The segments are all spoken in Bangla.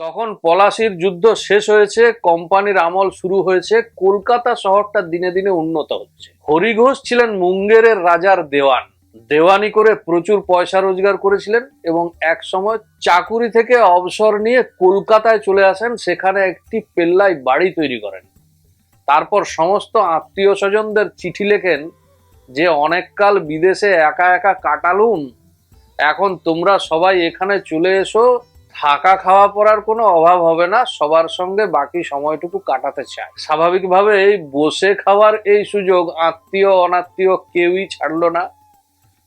তখন পলাশির যুদ্ধ শেষ হয়েছে, কোম্পানির আমল শুরু হয়েছে, কলকাতা শহরটা দিনে দিনে উন্নত হচ্ছে। হরিঘোষ ছিলেন মুঙ্গেরের রাজার দেওয়ান। দেওয়ানি করে প্রচুর পয়সা রোজগার করেছিলেন এবং এক সময় চাকুরি থেকে অবসর নিয়ে কলকাতায় চলে আসেন, সেখানে একটি পেল্লাই বাড়ি তৈরি করেন। তারপর সমস্ত আত্মীয় স্বজনদের চিঠি লেখেন যে অনেককাল বিদেশে একা একা কাটালুম। এখন তোমরা সবাই এখানে চলে এসো থাকা খাওয়া পড়ার কোনো অভাব হবে না, সবার সঙ্গে বাকি সময়টুকু কাটাতে চায়। স্বাভাবিকভাবে বসে খাওয়ার এই সুযোগ আত্মীয়, অনাত্মীয় কেউই ছাড়লো না।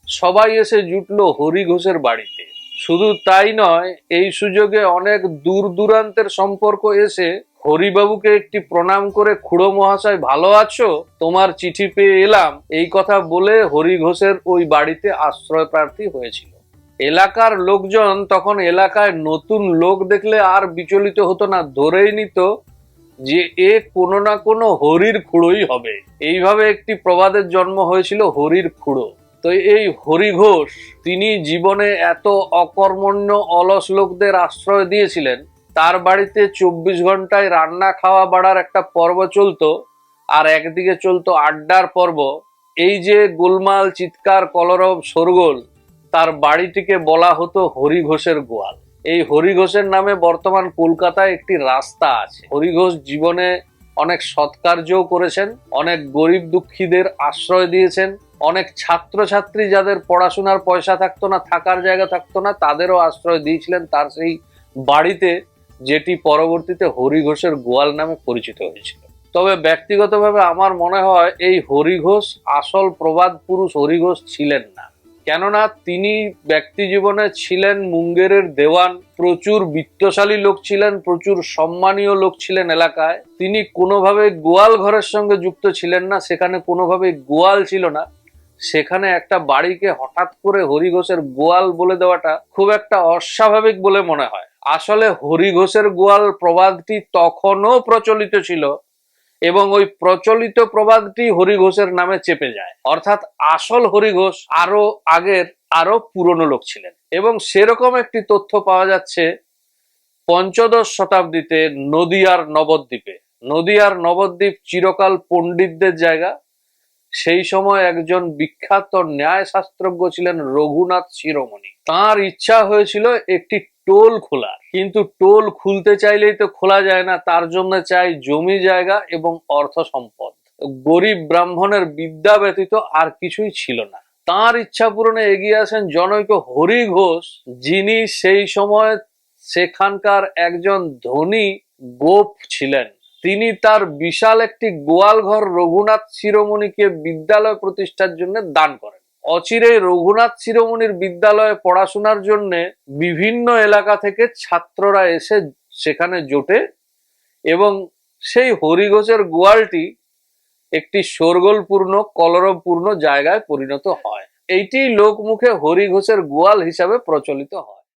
সবাই এসে জুটলো হরি ঘোষের বাড়িতে। শুধু তাই নয়, এই সুযোগে অনেক দূর দূরান্তের সম্পর্ক এসে হরিবাবুকে একটি প্রণাম করে, খুড়ো মহাশয়, ভালো আছো? তোমার চিঠি পেয়ে এলাম। এই কথা বলে হরি ঘোষের ওই বাড়িতে আশ্রয় প্রার্থী হয়েছিল। এলাকার লোকজন তখন এলাকায় নতুন লোক দেখলে আর বিচলিত হতো না, ধরেই নিত যে এ কোনো না কোনো হরির খুঁড়োই হবে। এইভাবে একটি প্রবাদের জন্ম হয়েছিল হরির খুঁড়ো। তো এই হরি ঘোষ, তিনি জীবনে এত অকর্মণ্য, অলস লোকদের আশ্রয় দিয়েছিলেন, তার বাড়িতে চব্বিশ ঘন্টায় রান্না খাওয়া বাড়ার একটা পর্ব চলতো, আর একদিকে চলতো আড্ডার পর্ব। এই যে গোলমাল, চিৎকার, কলরব, শোরগোল তার বাড়িটিকে বলা হতো হরিঘোষের গোয়াল। এই হরিঘোষের নামে বর্তমান কলকাতায় একটি রাস্তা আছে। হরিঘোষ জীবনে অনেক সৎকার্যও করেছেন, অনেক গরিব দুঃখীদের আশ্রয় দিয়েছেন, অনেক ছাত্রছাত্রী যাদের পড়াশোনার পয়সা থাকতো না, থাকার জায়গা থাকতো না, তাদেরও আশ্রয় দিয়েছিলেন তার সেই বাড়িতে, যেটি পরবর্তীতে হরি ঘোষের গোয়াল নামে পরিচিত হয়েছিল। তবে ব্যক্তিগতভাবে আমার মনে হয় এই হরিঘোষ আসল প্রবাদ পুরুষ হরি ঘোষ ছিলেন না। কেননা তিনি ব্যক্তি জীবনে ছিলেন মুঙ্গেরের দেওয়ান, প্রচুর বিত্তশালী লোক ছিলেন, প্রচুর সম্মানীয় লোক ছিলেন এলাকায়। তিনি কোনোভাবে গোয়াল ঘরের সঙ্গে যুক্ত ছিলেন না, সেখানে কোনোভাবে গোয়াল ছিল না। সেখানে একটা বাড়িকে হঠাৎ করে হরি ঘোষের গোয়াল বলে দেওয়াটা খুব একটা অস্বাভাবিক বলে মনে হয়। আসলে হরি ঘোষের গোয়াল প্রবাদটি তখনও প্রচলিত ছিল এবং ওই প্রচলিত প্রবাদটি হরি ঘোষের নামে চেপে যায়। অর্থাৎ আসল হরি ঘোষ আরও আগের, আরও পুরনো লোক ছিলেন। এবং সেরকম একটি তথ্য পাওয়া যাচ্ছে পঞ্চদশ শতাব্দীতে নদিয়ার নবদ্বীপে। নদিয়ার নবদ্বীপ চিরকাল পণ্ডিতদের জায়গা। সেই সময় একজন বিখ্যাত ন্যায় শাস্ত্রজ্ঞ ছিলেন রঘুনাথ শিরোমণি। তার ইচ্ছা হয়েছিল একটি টোল খোলার কিন্তু টোল খুলতে চাইলেই তো খোলা যায় না, তার জন্য চাই জমি জায়গা এবং অর্থ সম্পদ। গরিব ব্রাহ্মণের বিদ্যা ব্যতীত আর কিছুই ছিল না। তার ইচ্ছা পূরণে এগিয়ে আসেন জনৈক হরি ঘোষ, যিনি সেই সময় সেখানকার একজন ধনী গোপ ছিলেন। তিনি তার বিশাল একটি গোয়াল ঘর রঘুনাথ শিরোমণিকে বিদ্যালয় প্রতিষ্ঠার জন্য দান করেন। অচিরে রঘুনাথ শিরোমণির বিদ্যালয়ে পড়াশোনার জন্য বিভিন্ন এলাকা থেকে ছাত্ররা এসে সেখানে জোটে এবং সেই হরিঘোষের গোয়ালটি একটি সরগোলপূর্ণ কলরবপূর্ণ জায়গায় পরিণত হয়। এইটি লোকমুখে হরিঘোষের গোয়াল হিসাবে প্রচলিত হয়।